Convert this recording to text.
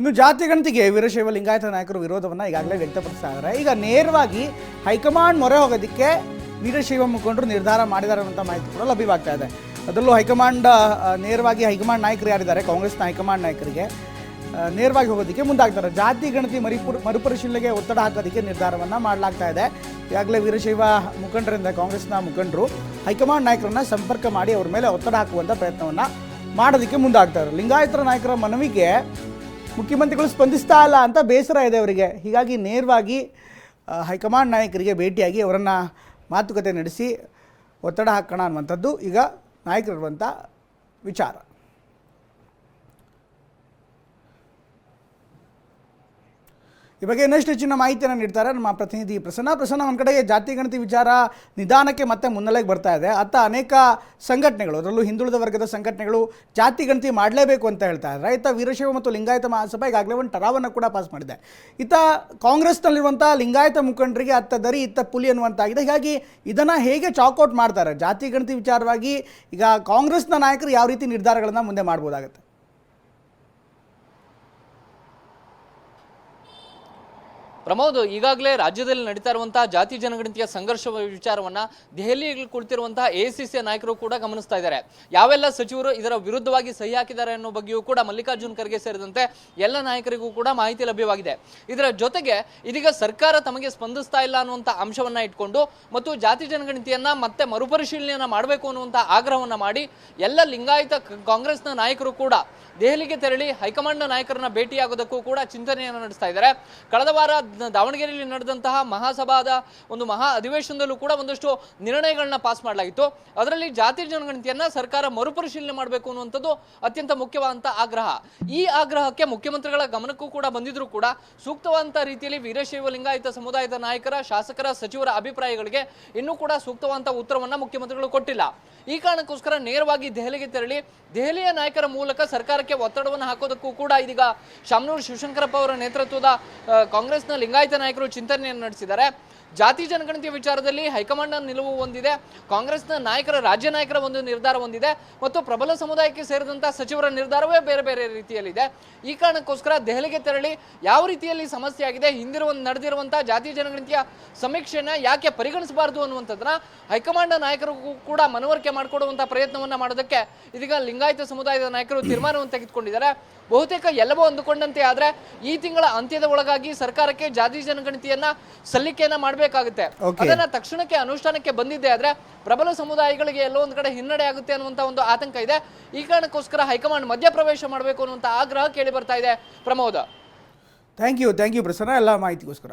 ಇನ್ನು ಜಾತಿ ಗಣತಿಗೆ ವೀರಶೈವ ಲಿಂಗಾಯತ ನಾಯಕರು ವಿರೋಧವನ್ನು ಈಗಾಗಲೇ ವ್ಯಕ್ತಪಡಿಸ್ತಾ ಇದ್ದಾರೆ. ಈಗ ನೇರವಾಗಿ ಹೈಕಮಾಂಡ್ ಮೊರೆ ಹೋಗೋದಕ್ಕೆ ವೀರಶೈವ ಮುಖಂಡರು ನಿರ್ಧಾರ ಮಾಡಿದ್ದಾರೆ ಅಂತ ಮಾಹಿತಿ ಕೂಡ ಲಭ್ಯವಾಗ್ತಾ ಇದೆ. ಅದರಲ್ಲೂ ಹೈಕಮಾಂಡ್ ನೇರವಾಗಿ ಹೈಕಮಾಂಡ್ ನಾಯಕರು ಯಾರಿದ್ದಾರೆ? ಕಾಂಗ್ರೆಸ್ನ ಹೈಕಮಾಂಡ್ ನಾಯಕರಿಗೆ ನೇರವಾಗಿ ಹೋಗೋದಕ್ಕೆ ಮುಂದಾಗ್ತಾರೆ. ಜಾತಿ ಗಣತಿ ಮರಿಪುರ್ ಮರುಪರಿಶೀಲನೆಗೆ ಒತ್ತಡ ಹಾಕೋದಕ್ಕೆ ನಿರ್ಧಾರವನ್ನು ಮಾಡಲಾಗ್ತಾ ಇದೆ. ಈಗಾಗಲೇ ವೀರಶೈವ ಮುಖಂಡರಿಂದ ಕಾಂಗ್ರೆಸ್ನ ಮುಖಂಡರು ಹೈಕಮಾಂಡ್ ನಾಯಕರನ್ನ ಸಂಪರ್ಕ ಮಾಡಿ ಅವ್ರ ಮೇಲೆ ಒತ್ತಡ ಹಾಕುವಂಥ ಪ್ರಯತ್ನವನ್ನು ಮಾಡೋದಕ್ಕೆ ಮುಂದಾಗ್ತಾರೆ ಲಿಂಗಾಯತರ ನಾಯಕರ ಮನವಿಗೆ ಮುಖ್ಯಮಂತ್ರಿಗಳು ಸ್ಪಂದಿಸ್ತಾ ಇಲ್ಲ ಅಂತ ಬೇಸರ ಇದೆ ಅವರಿಗೆ. ಹೀಗಾಗಿ ನೇರವಾಗಿ ಹೈಕಮಾಂಡ್ ನಾಯಕರಿಗೆ ಭೇಟಿಯಾಗಿ ಅವರನ್ನು ಮಾತುಕತೆ ನಡೆಸಿ ಒತ್ತಡ ಹಾಕೋಣ ಅನ್ನುವಂಥದ್ದು ಈಗ ನಾಯಕರಿರುವಂಥ ವಿಚಾರ. ಈ ಬಗ್ಗೆ ಇನ್ನಷ್ಟು ಹೆಚ್ಚಿನ ಮಾಹಿತಿಯನ್ನು ನೀಡ್ತಾರೆ ನಮ್ಮ ಪ್ರತಿನಿಧಿ ಪ್ರಸನ್ನ. ಪ್ರಸನ್ನ, ಒಂದು ಕಡೆಗೆ ಜಾತಿ, ಗಣತಿ ವಿಚಾರ ನಿಧಾನಕ್ಕೆ ಮತ್ತೆ ಮುನ್ನೆಲೆಗೆ ಬರ್ತಾ ಇದೆ. ಅತ್ತ ಅನೇಕ ಸಂಘಟನೆಗಳು, ಅದರಲ್ಲೂ ಹಿಂದುಳಿದ ವರ್ಗದ ಸಂಘಟನೆಗಳು ಜಾತಿ, ಗಣತಿ ಮಾಡಲೇಬೇಕು ಅಂತ ಹೇಳ್ತಾ ಇದ್ದಾರೆ. ಇತ್ತ ವೀರಶೈವ ಮತ್ತು ಲಿಂಗಾಯತ ಮಹಾಸಭಾ ಈಗಾಗಲೇ ಒಂದು ಟರಾವನ್ನು ಕೂಡ ಪಾಸ್ ಮಾಡಿದೆ. ಇತ್ತ ಕಾಂಗ್ರೆಸ್ನಲ್ಲಿರುವಂಥ ಲಿಂಗಾಯತ ಮುಖಂಡರಿಗೆ ಅತ್ತ ದರಿ, ಇತ್ತ ಪುಲಿ ಅನ್ನುವಂತಾಗಿದೆ. ಹೀಗಾಗಿ ಇದನ್ನು ಹೇಗೆ ಚಾಕ್ಔಟ್ ಮಾಡ್ತಾರೆ? ಜಾತಿ, ಗಣತಿ ವಿಚಾರವಾಗಿ ಈಗ ಕಾಂಗ್ರೆಸ್ನ ನಾಯಕರು ಯಾವ ರೀತಿ ನಿರ್ಧಾರಗಳನ್ನು ಮುಂದೆ ಮಾಡ್ಬೋದಾಗುತ್ತೆ? ಪ್ರಮೋದ್, ಈಗಾಗಲೇ ರಾಜ್ಯದಲ್ಲಿ ನಡೀತಾ ಇರುವಂತಹ ಜಾತಿ ಜನಗಣತಿಯ ಸಂಘರ್ಷ ವಿಚಾರವನ್ನ ದೆಹಲಿಯಲ್ಲಿ ಕುಳಿತಿರುವಂತಹ ಎಸಿಸಿ ನಾಯಕರು ಕೂಡ ಗಮನಿಸ್ತಾ ಇದ್ದಾರೆ. ಯಾವೆಲ್ಲ ಸಚಿವರು ಇದರ ವಿರುದ್ಧವಾಗಿ ಸಹಿ ಹಾಕಿದ್ದಾರೆ ಅನ್ನೋ ಬಗ್ಗೆಯೂ ಕೂಡ ಮಲ್ಲಿಕಾರ್ಜುನ್ ಖರ್ಗೆ ಸೇರಿದಂತೆ ಎಲ್ಲ ನಾಯಕರಿಗೂ ಕೂಡ ಮಾಹಿತಿ ಲಭ್ಯವಾಗಿದೆ. ಇದರ ಜೊತೆಗೆ ಇದೀಗ ಸರ್ಕಾರ ತಮಗೆ ಸ್ಪಂದಿಸ್ತಾ ಇಲ್ಲ ಅನ್ನುವಂಥ ಅಂಶವನ್ನ ಇಟ್ಕೊಂಡು ಮತ್ತು ಜಾತಿ ಜನಗಣತಿಯನ್ನ ಮತ್ತೆ ಮರುಪರಿಶೀಲನೆಯನ್ನ ಮಾಡಬೇಕು ಅನ್ನುವಂಥ ಆಗ್ರಹವನ್ನ ಮಾಡಿ ಎಲ್ಲ ಲಿಂಗಾಯತ ಕಾಂಗ್ರೆಸ್ನ ನಾಯಕರು ಕೂಡ ದೆಹಲಿಗೆ ತೆರಳಿ ಹೈಕಮಾಂಡ್ನ ನಾಯಕರನ್ನ ಭೇಟಿಯಾಗೋದಕ್ಕೂ ಕೂಡ ಚಿಂತನೆಯನ್ನು ನಡೆಸ್ತಾ ಇದ್ದಾರೆ. ಕಳೆದ ವಾರ ದಾವಣಗೆರೆಯಲ್ಲಿ ನಡೆದಂತಹ ಮಹಾಸಭಾದ ಒಂದು ಮಹಾ ಅಧಿವೇಶನದಲ್ಲೂ ಕೂಡ ಒಂದಷ್ಟು ನಿರ್ಣಯಗಳನ್ನ ಪಾಸ್ ಮಾಡಲಾಗಿತ್ತು. ಅದರಲ್ಲಿ ಜಾತಿ ಜನಗಣತಿಯನ್ನ ಸರ್ಕಾರ ಮರುಪರಿಶೀಲನೆ ಮಾಡಬೇಕು ಅನ್ನುವಂಥದ್ದು ಅತ್ಯಂತ ಮುಖ್ಯವಾದಂತಹ ಆಗ್ರಹ. ಈ ಆಗ್ರಹಕ್ಕೆ ಮುಖ್ಯಮಂತ್ರಿಗಳ ಗಮನಕ್ಕೂ ಕೂಡ ಬಂದಿದ್ರು ಕೂಡ ಸೂಕ್ತವಾದಂಥ ರೀತಿಯಲ್ಲಿ ವೀರಶೈವ ಲಿಂಗಾಯತ ಸಮುದಾಯದ ನಾಯಕರ, ಶಾಸಕರ, ಸಚಿವರ ಅಭಿಪ್ರಾಯಗಳಿಗೆ ಇನ್ನೂ ಕೂಡ ಸೂಕ್ತವಾದಂಥ ಉತ್ತರವನ್ನ ಮುಖ್ಯಮಂತ್ರಿಗಳು ಕೊಟ್ಟಿಲ್ಲ. ಈ ಕಾರಣಕ್ಕೋಸ್ಕರ ನೇರವಾಗಿ ದೆಹಲಿಗೆ ತೆರಳಿ ದೆಹಲಿಯ ನಾಯಕರ ಮೂಲಕ ಸರ್ಕಾರಕ್ಕೆ ಒತ್ತಡವನ್ನು ಹಾಕೋದಕ್ಕೂ ಕೂಡ ಇದೀಗ ಶಾಮನೂರು ಶಿವಶಂಕರಪ್ಪ ಅವರ ನೇತೃತ್ವದ ಕಾಂಗ್ರೆಸ್ನ ಲಿಂಗಾಯತ ನಾಯಕರು ಚಿಂತನೆಯನ್ನು ನಡೆಸಿದ್ದಾರೆ. ಜಾತಿ ಜನಗಣತಿ ವಿಚಾರದಲ್ಲಿ ಹೈಕಮಾಂಡ್ನ ನಿಲುವು ಹೊಂದಿದೆ. ಕಾಂಗ್ರೆಸ್ನ ನಾಯಕರ, ರಾಜ್ಯ ನಾಯಕರ ಒಂದು ನಿರ್ಧಾರ ಹೊಂದಿದೆ. ಮತ್ತು ಪ್ರಬಲ ಸಮುದಾಯಕ್ಕೆ ಸೇರಿದಂತಹ ಸಚಿವರ ನಿರ್ಧಾರವೇ ಬೇರೆ ಬೇರೆ ರೀತಿಯಲ್ಲಿದೆ. ಈ ಕಾರಣಕ್ಕೋಸ್ಕರ ದೆಹಲಿಗೆ ತೆರಳಿ ಯಾವ ರೀತಿಯಲ್ಲಿ ಸಮಸ್ಯೆ ಆಗಿದೆ, ಹಿಂದಿರುವ ನಡೆದಿರುವಂತಹ ಜಾತಿ ಜನಗಣತಿಯ ಸಮೀಕ್ಷೆನ ಯಾಕೆ ಪರಿಗಣಿಸಬಾರದು ಅನ್ನುವಂಥದ್ದನ್ನ ಹೈಕಮಾಂಡ್ ನಾಯಕರಿಗೂ ಕೂಡ ಮನವರಿಕೆ ಮಾಡಿಕೊಡುವಂತಹ ಪ್ರಯತ್ನವನ್ನ ಮಾಡೋದಕ್ಕೆ ಇದೀಗ ಲಿಂಗಾಯತ ಸಮುದಾಯದ ನಾಯಕರು ತೀರ್ಮಾನವನ್ನು ತೆಗೆದುಕೊಂಡಿದ್ದಾರೆ. ಬಹುತೇಕ ಎಲ್ಲವೂ ಅಂದುಕೊಂಡಂತೆ ಆದರೆ ಈ ತಿಂಗಳ ಅಂತ್ಯದ ಒಳಗಾಗಿ ಸರ್ಕಾರಕ್ಕೆ ಜಾತಿ ಜನಗಣತಿಯನ್ನ ಸಲ್ಲಿಕೆಯನ್ನ ಮಾಡಬೇಕಾಗುತ್ತೆ. ಅದನ್ನ ತಕ್ಷಣಕ್ಕೆ ಅನುಷ್ಠಾನಕ್ಕೆ ಬಂದಿದ್ದೆ ಆದ್ರೆ ಪ್ರಬಲ ಸಮುದಾಯಗಳಿಗೆ ಎಲ್ಲೋ ಒಂದ್ ಕಡೆ ಹಿನ್ನಡೆ ಆಗುತ್ತೆ ಅನ್ನುವಂತ ಒಂದು ಆತಂಕ ಇದೆ. ಈ ಕಾರಣಕ್ಕೋಸ್ಕರ ಹೈಕಮಾಂಡ್ ಮಧ್ಯಪ್ರವೇಶ ಮಾಡಬೇಕು ಅನ್ನುವಂತ ಆಗ್ರಹ ಕೇಳಿ ಬರ್ತಾ ಇದೆ Pramoda. Thank you thank you Prasanna. ಎಲ್ಲ ಮಾಹಿತಿಗೋಸ್ಕರ.